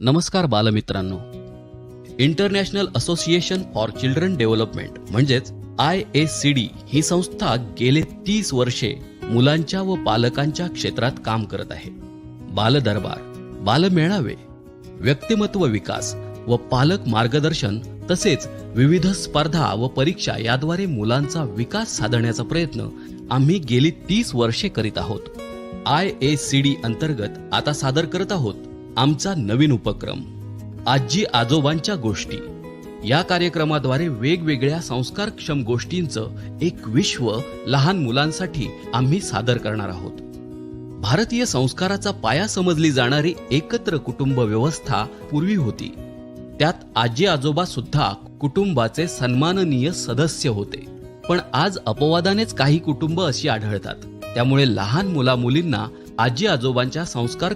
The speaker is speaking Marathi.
नमस्कार बालमित्रांनो. International association for children development म्हणजेच आय एस सी डी ही संस्था गेले तीस वर्षे मुलांच्या व पालकांच्या क्षेत्रात काम करत आहे. बालदरबार बालमेळावे व्यक्तिमत्व विकास व पालक मार्गदर्शन तसेच विविध स्पर्धा व परीक्षा याद्वारे मुलांचा विकास साधण्याचा प्रयत्न आम्ही गेली तीस वर्षे करीत आहोत. आय एस सी डी अंतर्गत आता सादर करत आहोत. आमचा नवीन उपक्रम आजी आजोबांच्या गोष्टी. या कार्यक्रमाद्वारे वेगवेगळ्या संस्कारक्षम गोष्टींचं एक विश्व लहान मुलांसाठी आम्ही सादर करणार आहोत. भारतीय संस्काराचा पाया समजली जाणारी एकत्र कुटुंब व्यवस्था पूर्वी होती. त्यात आजी आजोबा सुद्धा कुटुंबाचे सन्माननीय सदस्य होते. पण आज अपवादानेच काही कुटुंब अशी आढळतात. त्यामुळे लहान मुला मुलींना आजी आजोबांच्या संस्कार